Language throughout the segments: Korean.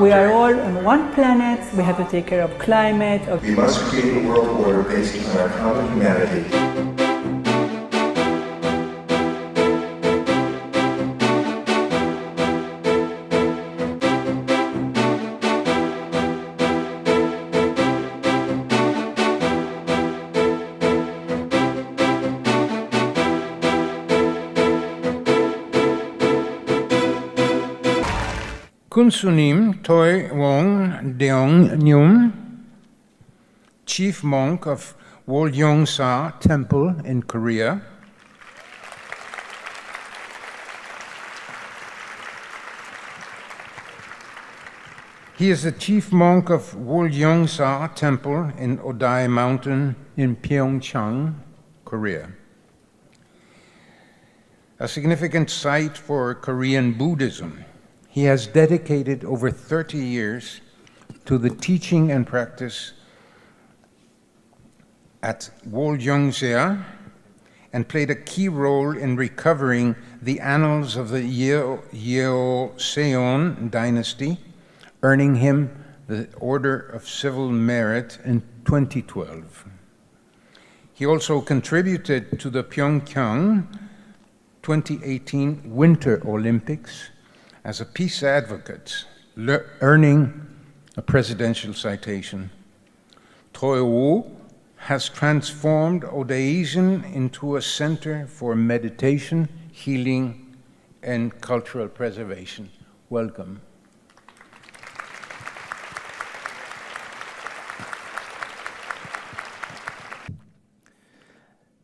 We are all on one planet. We have to take care of climate, of We must create a world order based on our common humanity. Kunsunim Toi Wong Deong Nyum, Chief Monk of Wolyongsa Temple in Korea. He is the chief monk of Wolyongsa Temple in Odai Mountain in Pyeongchang, Korea. A significant site for Korean Buddhism. He has dedicated over 30 years to the teaching and practice at Wolyongsa and played a key role in recovering the annals of the Yeo- Yeoseon dynasty, earning him the Order of Civil Merit in 2012. He also contributed to the Pyeongchang 2018 Winter Olympics as a peace advocate, earning a presidential citation. Toyo has transformed Odaisian into a center for meditation, healing, and cultural preservation. Welcome.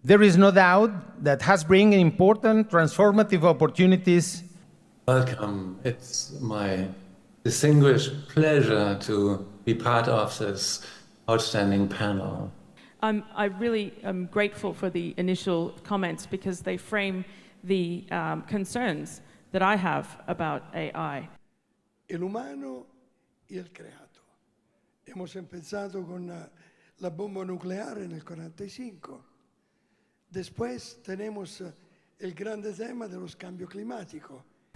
There is no doubt that has bring important transformative opportunities Welcome. It's my distinguished pleasure to be part of this outstanding panel. I'm, I really am grateful for the initial comments because they frame the um, concerns that I have about AI. el humano y el creato. Hemos empezado con eh, la bomba nucleare nel 45. Después tenemos eh, el grande tema dello scambio climatico.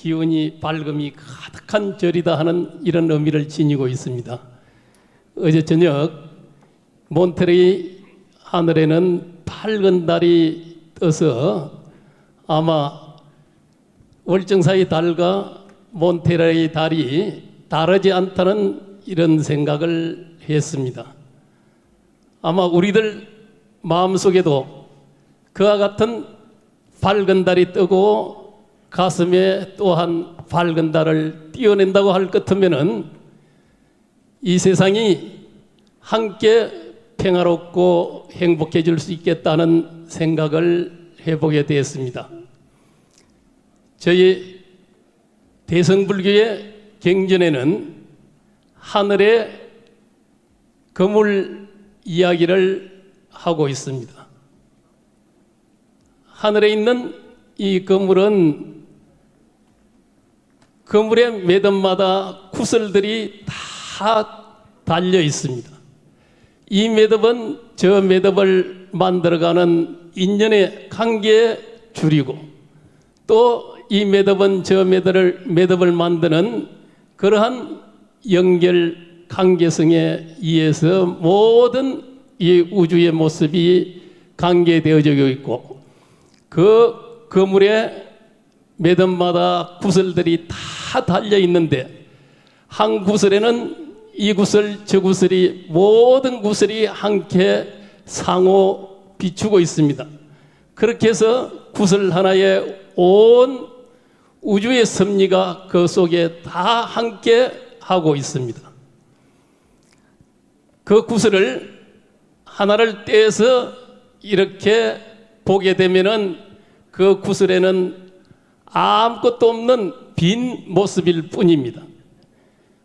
기운이 밝음이 가득한 절이다 하는 이런 의미를 지니고 있습니다. 어제 저녁 몬테레이 하늘에는 밝은 달이 떠서 아마 월정사의 달과 몬테레이 달이 다르지 않다는 이런 생각을 했습니다. 아마 우리들 마음속에도 그와 같은 밝은 달이 뜨고 가슴에 또한 밝은 달을 띄워낸다고 할것 같으면은 이 세상이 함께 평화롭고 행복해질 수 있겠다는 생각을 해보게 되었습니다. 저희 대성불교의 경전에는 하늘의 거물 이야기를 하고 있습니다. 하늘에 있는 이 거물은 거물의 매듭마다 구슬들이 다 달려 있습니다. 이 매듭은 저 매듭을 만들어가는 인연의 관계에 줄이고 또 이 매듭은 저 매듭을, 매듭을 만드는 그러한 연결 관계성에 의해서 모든 이 우주의 모습이 관계되어져 있고 그 거물의 매듭마다 구슬들이 다 달려 있는데 한 구슬에는 이 구슬 저 구슬이 모든 구슬이 함께 상호 비추고 있습니다. 그렇게 해서 구슬 하나에 온 우주의 섭리가 그 속에 다 함께 하고 있습니다. 그 구슬을 하나를 떼서 이렇게 보게 되면은 그 구슬에는 아무것도 없는 빈 모습일 뿐입니다.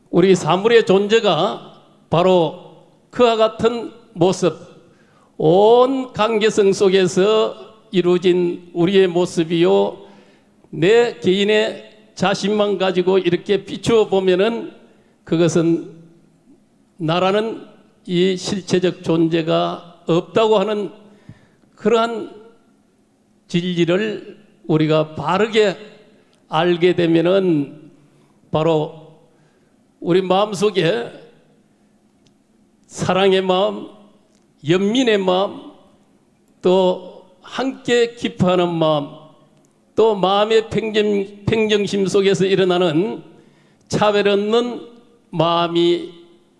우리 사물의 존재가 바로 그와 같은 모습, 온 관계성 속에서 이루어진 우리의 모습이요. 내 개인의 자신만 가지고 이렇게 비추어 보면은 그것은 나라는 이 실체적 존재가 없다고 하는 그러한 진리를 우리가 바르게 알게 되면은 바로 우리 마음속에 사랑의 마음, 연민의 마음, 또 함께 기뻐하는 마음, 또 마음의 평정, 평정심 속에서 일어나는 차별 없는 마음이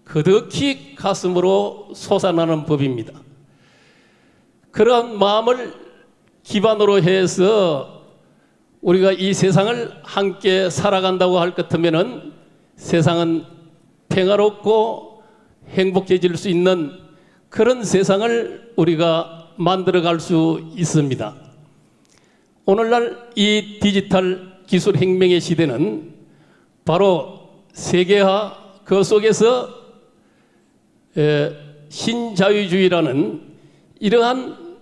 그득히 가슴으로 솟아나는 법입니다. 그런 마음을 기반으로 해서 우리가 이 세상을 함께 살아간다고 할 것 같으면은 세상은 평화롭고 행복해질 수 있는 그런 세상을 우리가 만들어 갈 수 있습니다. 오늘날 이 디지털 기술 혁명의 시대는 바로 세계화 그 속에서 에, 신자유주의라는 이러한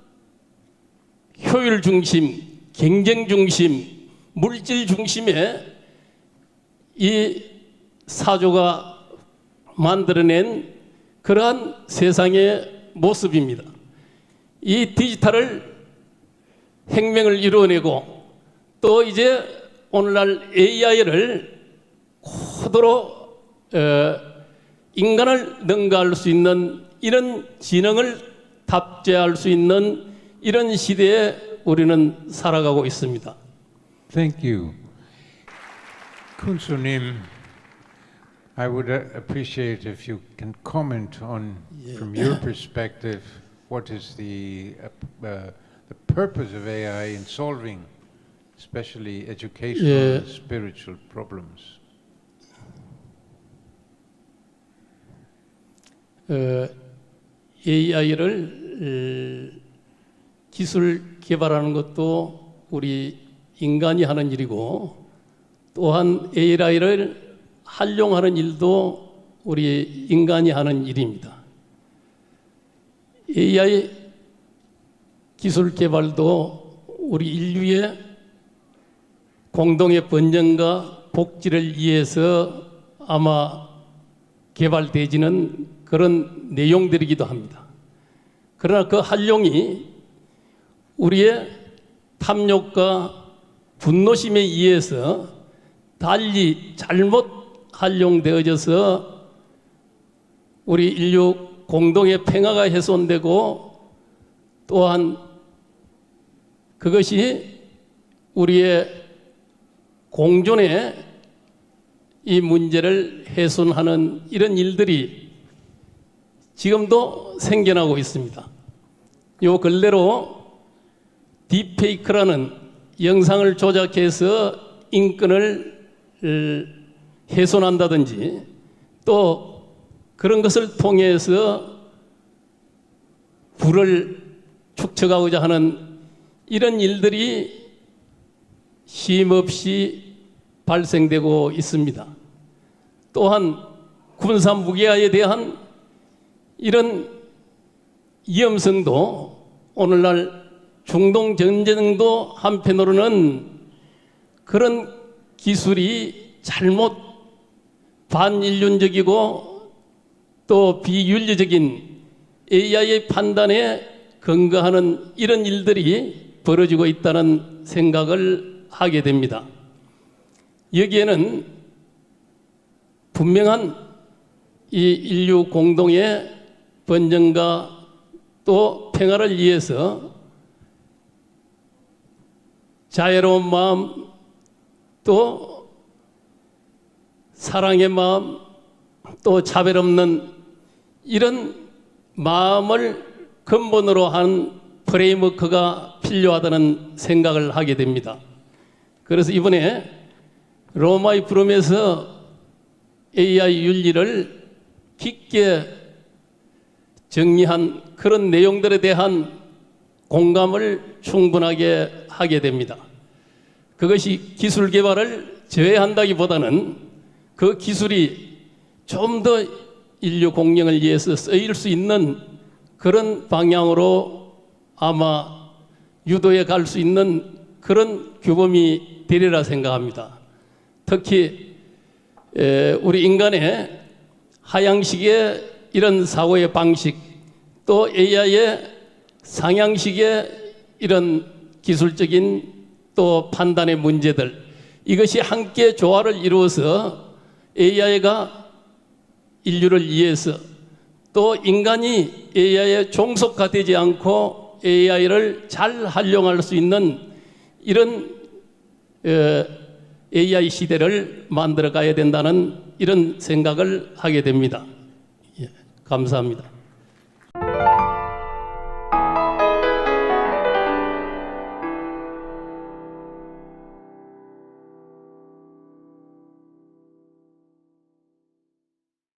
효율 중심, 경쟁 중심, 물질 중심의 이 사조가 만들어낸 그러한 세상의 모습입니다. 이 디지털을 혁명을 이루어내고 또 이제 오늘날 AI를 고도로 어, 인간을 능가할 수 있는 이런 지능을 탑재할 수 있는 이런 시대에 우리는 살아가고 있습니다. Thank you. Kunsunim, I would uh, appreciate if you can comment on, from your perspective, what is the, uh, p- uh, the purpose of AI in solving especially educational Yeah. and spiritual problems? 어, AI를 기술 개발하는 것도 우리 인간이 하는 일이고 또한 AI를 활용하는 일도 우리 인간이 하는 일입니다. AI 기술 개발도 우리 인류의 공동의 번영과 복지를 위해서 아마 개발되지는 그런 내용들이기도 합니다. 그러나 그 활용이 우리의 탐욕과 분노심에 의해서 달리 잘못 활용되어져서 우리 인류 공동의 평화가 훼손되고 또한 그것이 우리의 공존의 이 문제를 훼손하는 이런 일들이 지금도 생겨나고 있습니다. 요 근래로 딥페이크라는 영상을 조작해서 인권을 어, 훼손한다든지 또 그런 것을 통해서 불을 축적하고자 하는 이런 일들이 쉼없이 발생되고 있습니다. 또한 군사 무기화에 대한 이런 위험성도 오늘날 중동 전쟁도 한편으로는 그런 기술이 잘못 반인륜적이고 또 비윤리적인 AI의 판단에 근거하는 이런 일들이 벌어지고 있다는 생각을 하게 됩니다. 여기에는 분명한 이 인류 공동의 번영과 또 평화를 위해서 자애로운 마음 또 사랑의 마음 또 차별 없는 이런 마음을 근본으로 한 프레임워크가 필요하다는 생각을 하게 됩니다. 그래서 이번에 로마의 부름에서 AI 윤리를 깊게 정리한 그런 내용들에 대한 공감을 충분하게 하게 됩니다. 그것이 기술 개발을 제외한다기보다는 그 기술이 좀 더 인류 공영을 위해서 쓰일 수 있는 그런 방향으로 아마 유도해 갈 수 있는 그런 규범이 되리라 생각합니다. 특히 에, 우리 인간의 하향식의 이런 사고의 방식 또 AI의 상향식의 이런 기술적인 또 판단의 문제들 이것이 함께 조화를 이루어서 AI가 인류를 위해서 또 인간이 AI에 종속화 되지 않고 AI를 잘 활용할 수 있는 이런 어, AI 시대를 만들어 가야 된다는 이런 생각을 하게 됩니다. 예, 감사합니다.